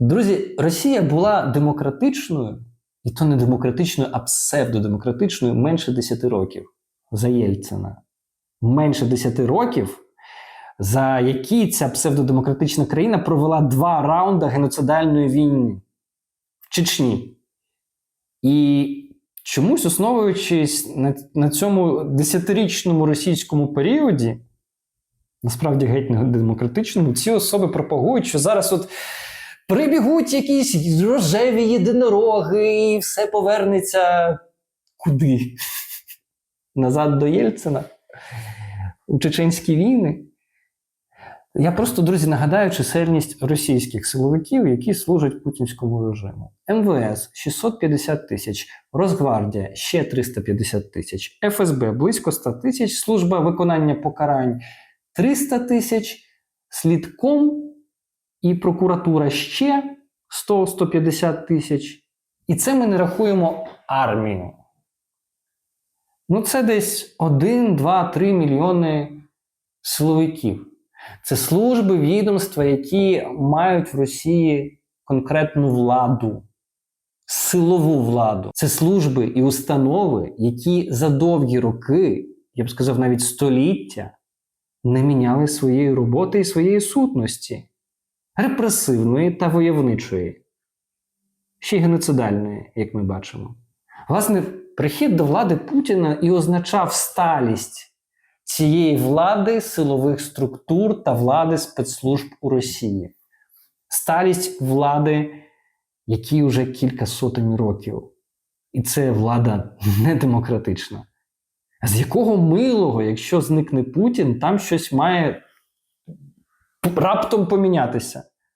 Друзі, Росія була демократичною, і то не демократичною, а псевдодемократичною менше 10 років за Єльцина. Менше 10 років, за які ця псевдодемократична країна провела два раунди геноцидальної війни в Чечні. І чомусь, основуючись на, на цьому десятирічному російському періоді, насправді геть не демократичному, ці особи пропагують, що зараз от прибігуть якісь рожеві єдинороги, і все повернеться куди? Назад до Єльцина у чеченські війни. Я просто, друзі, нагадаю чисельність російських силовиків, які служать путінському режиму. МВС 650 тисяч, Росгвардія ще 350 тисяч, ФСБ близько 100 тисяч, служба виконання покарань 300 тисяч, слідком і прокуратура ще 100-150 тисяч. І це ми не рахуємо армію. Ну, це десь 1, 2, 3 мільйони силовиків. Це служби, відомства, які мають в Росії конкретну владу, силову владу. Це служби і установи, які за довгі роки, я б сказав, навіть століття, не міняли своєї роботи і своєї сутності репресивної та войовничої, ще й геноцидальної, як ми бачимо. Власне, прихід до влади Путіна і означав сталість цієї влади силових структур та влади спецслужб у Росії. Сталість влади, якій вже кілька сотень років. І це влада не демократична. З якого милого, якщо зникне Путін, там щось має раптом помінятися.